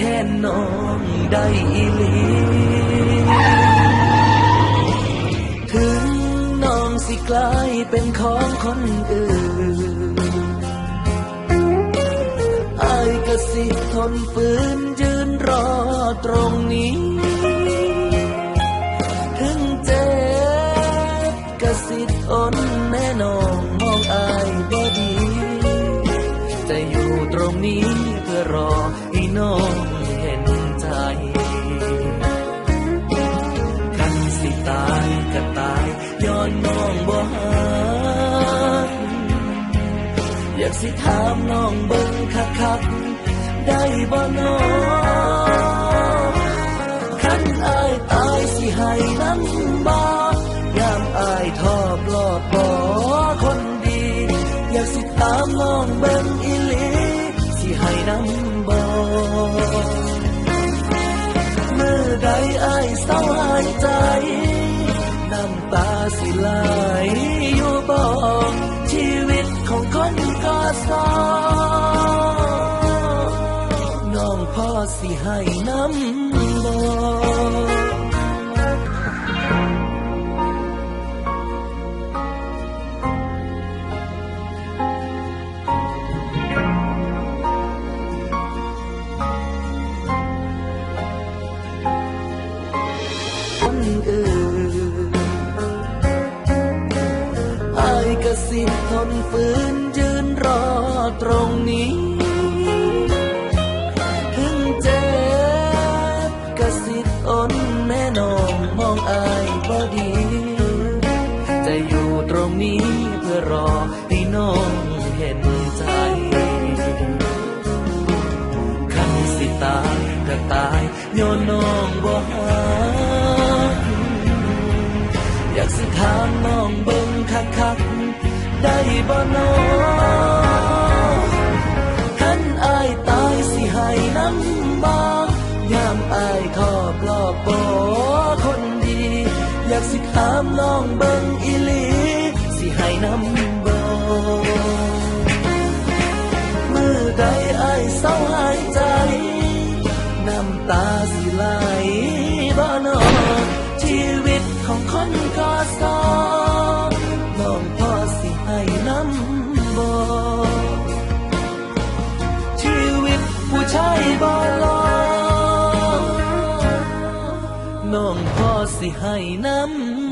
แทนน้องได้อีหลีถึงน้องสิกลายเป็นของคนอื่นอายก็สิทนฝืนยืนรอตรงนี้ ถึงเจ็บก็สิทนแน่นอนมองอายบ่ดี จะอยู่ตรงนี้เพื่อรอให้น้องเห็นใจ กันสิตายก็ตายย้อนน้องบ่หักอยากสิถามน้องเบิ่งคักๆได้บ่น้องคันอายตายสิให้น้ำบ่ยามอายทอบลอดบ่ อยากสิถามน้องเบิ่งอีหลีสิให้น้ำบ่เมื่อใดอายเศร้าหายใจ น้ำตาสิไหลอยู่บ่ชีวิตของคนก็สอน้องพ่อสิให้น้ำบ่ อื่นอายก็สิทนฝืนยืนรอตรงนี้ถึงเจ็บก็สิทนแน่นอนมองอายบ่ดี จะอยู่ตรงนี้เพื่อรอให้น้องเห็นใจคันสิตายก็ตายย้อนน้องบ่หัก ถามน้องเบิ่งคักๆได้บ่น้องคันอายตายสิให้น้ำบางยามอายทอบลอบบ่คนดี อยากสิถามน้องเบิ่งอีหลีสิให้น้ำบ่มือใดไอ้ายเศร้าหายใจ น้ำตาสิ สองน้องพ่อสิให้น้ำบ่ชีวิตผู้ชายบ่รอน้องพ่อสิให้น้ำ